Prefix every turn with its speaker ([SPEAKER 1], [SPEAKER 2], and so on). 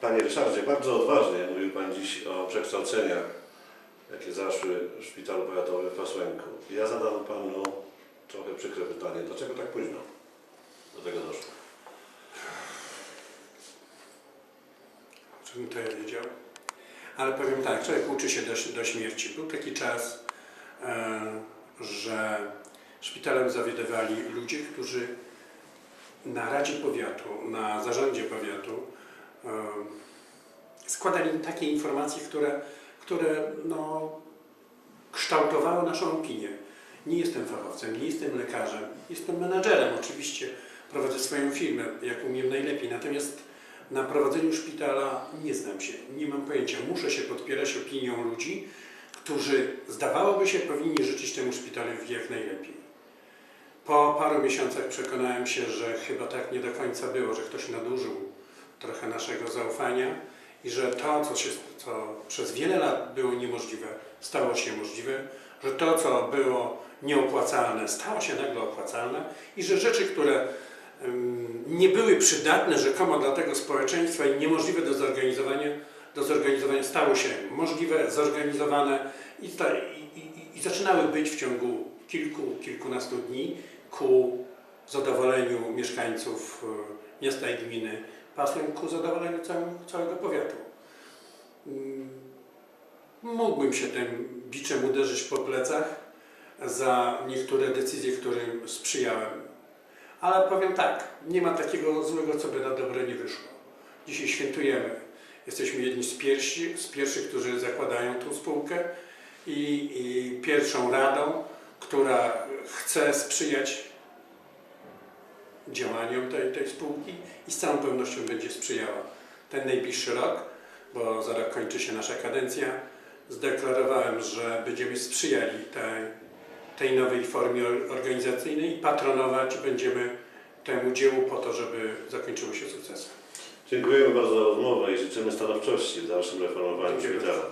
[SPEAKER 1] Panie Ryszardzie, bardzo odważnie mówił Pan dziś o przekształceniach, jakie zaszły w szpitalu powiatowym w Pasłęku. Ja zadam Panu trochę przykre pytanie, dlaczego tak późno do tego doszło?
[SPEAKER 2] Żebym to ja wiedział. Ale powiem tak, człowiek uczy się do, do śmierci. Był taki czas, e, że szpitalem zawiadywali ludzie, którzy na Radzie Powiatu, na zarządzie powiatu składali takie informacje, które, które no, kształtowały naszą opinię. Nie jestem fachowcem, nie jestem lekarzem, jestem menadżerem oczywiście. Prowadzę swoją firmę, jak umiem najlepiej. Natomiast na prowadzeniu szpitala nie znam się, nie mam pojęcia. Muszę się podpierać opinią ludzi, którzy zdawałoby się powinni życzyć temu szpitalowi jak najlepiej. Po paru miesiącach przekonałem się, że chyba tak nie do końca było, że ktoś nadużył trochę naszego zaufania i że to, co, się, co przez wiele lat było niemożliwe, stało się możliwe, że to, co było nieopłacalne, stało się nagle opłacalne i że rzeczy, które nie były przydatne rzekomo dla tego społeczeństwa i niemożliwe do zorganizowania, do zorganizowania stały się możliwe, zorganizowane i, i, i, zaczynały być w ciągu kilku, kilkunastu dni ku zadowoleniu mieszkańców y, miasta i gminy Pasłem, ku zadowoleniu całego, powiatu. Ym, Mógłbym się tym biczem uderzyć po plecach za niektóre decyzje, którym sprzyjałem. Ale powiem tak, nie ma takiego złego, co by na dobre nie wyszło. Dzisiaj świętujemy. Jesteśmy jedni z, pierwsi, z pierwszych, którzy zakładają tą spółkę i, i pierwszą radą, która chce sprzyjać działaniom tej, tej spółki i z całą pewnością będzie sprzyjała. Ten najbliższy rok, bo za rok kończy się nasza kadencja, zdeklarowałem, że będziemy sprzyjali tej, tej nowej formie or- organizacyjnej i patronować będziemy temu dziełu po to, żeby zakończyło się sukcesem.
[SPEAKER 1] Dziękujemy bardzo za rozmowę i życzymy stanowczości w dalszym reformowaniu szpitala.